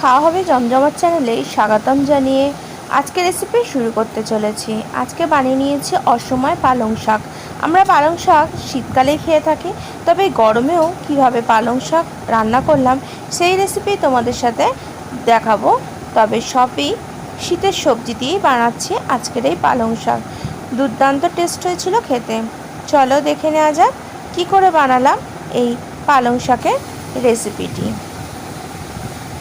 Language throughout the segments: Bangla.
খাওয়া হবে জমজমাট চ্যানেলে স্বাগতম জানিয়ে আজকে রেসিপি শুরু করতে চলেছি। আজকে বানিয়ে নিয়েছি অসময় পালং শাক। আমরা পালং শাক শীতকালে খেয়ে থাকি, তবে গরমেও কীভাবে পালং শাক রান্না করলাম সেই রেসিপি তোমাদের সাথে দেখাবো। তবে সবই শীতের সবজি দিয়েই বানাচ্ছি আজকের এই পালং শাক। দুর্দান্ত টেস্ট হয়েছিল খেতে। চলো দেখে নেওয়া যাক কী করে বানালাম এই পালং শাকের রেসিপিটি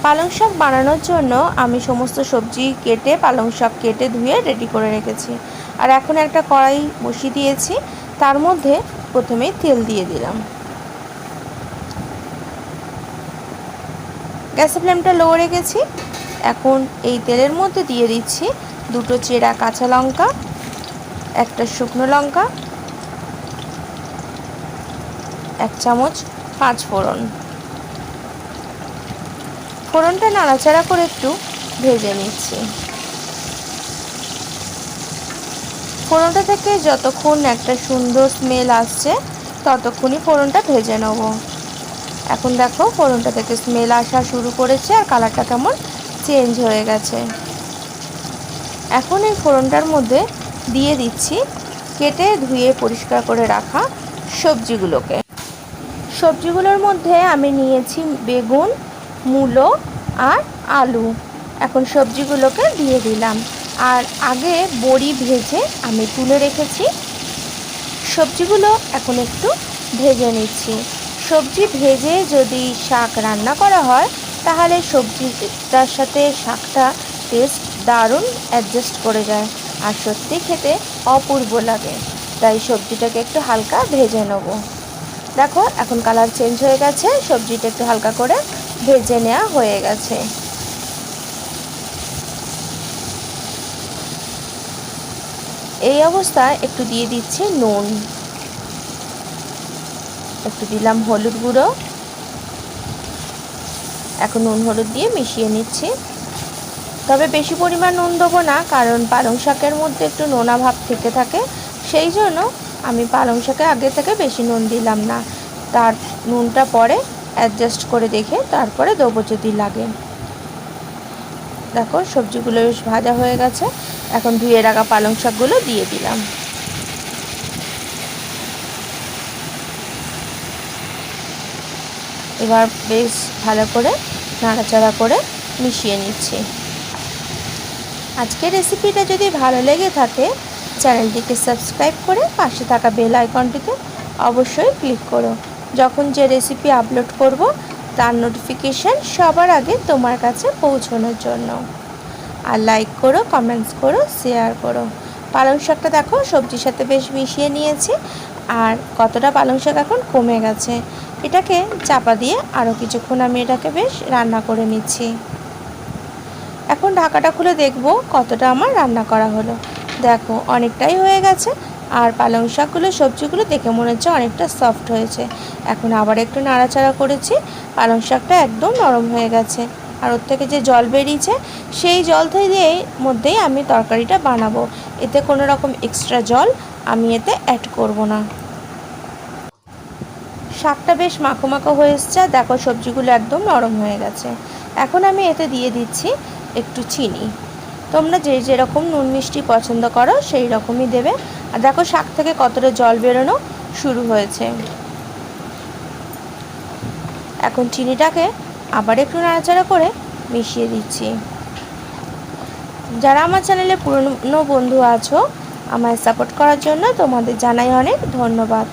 পালং শাক বানানোর জন্য আমি সমস্ত সবজি কেটে, পালং শাক কেটে ধুয়ে রেডি করে রেখেছি। আর এখন একটা কড়াই বসিয়ে দিয়েছি। তার মধ্যে প্রথমেই তেল দিয়ে দিলাম। গ্যাসের ফ্লেমটা লো রেখেছি। এখন এই তেলের মধ্যে দিয়ে দিচ্ছি দুটো চেরা কাঁচা লঙ্কা, একটা শুকনো লঙ্কা, এক চামচ পাঁচ ফোড়ন ফোড়নটা নাড়াচাড়া করে একটু ভেজে নিচ্ছি। ফোড়নটা থেকে যতক্ষণ একটা সুন্দর স্মেল আসছে, ততক্ষণই ফোড়নটা ভেজে নেব। এখন দেখো ফোড়নটা থেকে স্মেল আসা শুরু করেছে আর কালারটা কেমন চেঞ্জ হয়ে গেছে। এখন এই ফোড়নটার মধ্যে দিয়ে দিচ্ছি কেটে ধুয়ে পরিষ্কার করে রাখা সবজিগুলোকে। সবজিগুলোর মধ্যে আমি নিয়েছি বেগুন মূলো আর আলু। এখন সবজিগুলোকে দিয়ে দিলাম। আর আগে বড়ি ভেজে আমি তুলে রেখেছি। সবজিগুলো এখন একটু ভেজে নিচ্ছি। সবজি ভেজে যদি শাক রান্না করা হয়, তাহলে সবজিটার সাথে শাকটা টেস্ট দারুণ অ্যাডজাস্ট করে যায় আর সত্যি খেতে অপূর্ব লাগে। তাই সবজিটাকে একটু হালকা ভেজে নেব। দেখো, এখন কালার চেঞ্জ হয়ে গেছে। সবজিটা একটু হালকা করে ভেজে নেওয়া হয়ে গেছে। এই অবস্থায় একটু দিয়ে দিচ্ছি নুন। একটু দিলাম হলুদ গুঁড়ো। এখন নুন হলুদ দিয়ে মিশিয়ে নিচ্ছি। তবে বেশি পরিমাণ নুন দেবো না, কারণ পালং শাকের মধ্যে একটু নোনা ভাব থেকে থাকে। সেই জন্য আমি পালং শাকে আগে থেকে বেশি নুন দিলাম না। তার নুনটা পরে অ্যাডজাস্ট করে দেখে তারপরে দেবো যদি লাগে। দেখো, সবজিগুলো বেশ ভাজা হয়ে গেছে। এখন ধুয়ে রাখা পালং শাকগুলো দিয়ে দিলাম। এবার বেশ ভালো করে নাড়াচাড়া করে মিশিয়ে নিচ্ছি। আজকের রেসিপিটা যদি ভালো লেগে থাকে, চ্যানেলটিকে সাবস্ক্রাইব করে পাশে থাকা বেল আইকনটিতে অবশ্যই ক্লিক করো। যখন যে রেসিপি আপলোড করব, তার নোটিফিকেশান সবার আগে তোমার কাছে পৌঁছানোর জন্য। আর লাইক করো কমেন্টস করো শেয়ার করো। পালং শাকটা দেখো, সবজির সাথে বেশ মিশিয়ে নিয়েছি। আর কতটা পালং শাক এখন কমে গেছে। এটাকে চাপা দিয়ে আরও কিছুক্ষণ আমি এটাকে বেশ রান্না করে নিচ্ছি। এখন ঢাকাটা খুলে দেখব কতটা আমার রান্না করা হলো। দেখো, অনেকটাই হয়ে গেছে। আর পালং শাকগুলো, সবজিগুলো দেখে মনে হচ্ছে অনেকটা সফট হয়েছে। এখন আবার একটু নাড়াচাড়া করেছি, পালং শাকটা একদম নরম হয়ে গেছে। আর ওর থেকে যে জল বেরিয়েছে, সেই জল থেকে মধ্যেই আমি তরকারিটা বানাবো। এতে কোনো রকম এক্সট্রা জল আমি এতে অ্যাড করব না। শাকটা বেশ মাখো মাখো হয়ে এসছে দেখো সবজিগুলো একদম নরম হয়ে গেছে। এখন আমি এতে দিয়ে দিচ্ছি একটু চিনি। তোমরা যে যেরকম নুন মিষ্টি পছন্দ করো, সেই রকমই দেবে। আর দেখো শাক থেকে কতটা জল বেরোনো শুরু হয়েছে। এখন চিনিটাকে আবার একটু নাড়াচাড়া করে মিশিয়ে দিচ্ছি। যারা আমার চ্যানেলে পুরনো বন্ধু আছো, আমায় সাপোর্ট করার জন্য তোমাদের জানাই অনেক ধন্যবাদ।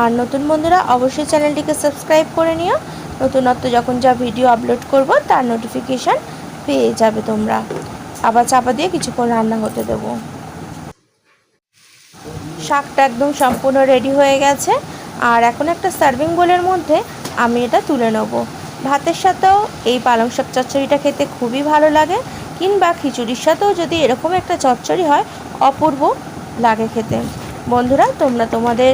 আর নতুন বন্ধুরা অবশ্যই চ্যানেলটিকে সাবস্ক্রাইব করে নিও। নতুনত্ব যখন যা ভিডিও আপলোড করব, তার নোটিফিকেশান পেয়ে যাবে তোমরা। আবার চাপা দিয়ে কিছুক্ষণ রান্না হতে দেবো। শাকটা একদম সম্পূর্ণ রেডি হয়ে গেছে। আর এখন একটা সার্ভিং বোলের মধ্যে আমি এটা তুলে নেব। ভাতের সাথেও এই পালং শাক চচ্চড়িটা খেতে খুবই ভালো লাগে, কিংবা খিচুড়ির সাথেও যদি এরকম একটা চচ্চড়ি হয়, অপূর্ব লাগে খেতে। বন্ধুরা, তোমরা তোমাদের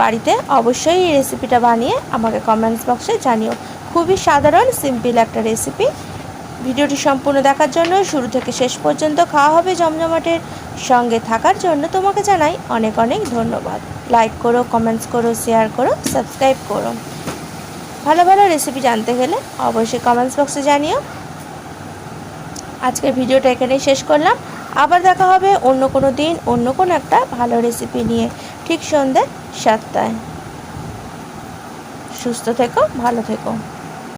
বাড়িতে অবশ্যই এই রেসিপিটা বানিয়ে আমাকে কমেন্টস বক্সে জানিও। খুবই সাধারণ সিম্পল একটা রেসিপি ভিডিওটি সম্পূর্ণ দেখার জন্য শুরু থেকে শেষ পর্যন্ত খাওয়া হবে জমজমাটের সঙ্গে থাকার জন্য। তোমাকে জানাই অনেক অনেক ধন্যবাদ। লাইক করো কমেন্টস করো শেয়ার করো সাবস্ক্রাইব করো। ভালো ভালো রেসিপি জানতে গেলে অবশ্যই কমেন্টস বক্সে জানিও। আজকের ভিডিওটা এখানেই শেষ করলাম। আবার দেখা হবে অন্য কোনো দিন, অন্য কোনো একটা ভালো রেসিপি নিয়ে ঠিক সন্ধ্যে সাতটায়। সুস্থ থেকো, ভালো থেকো।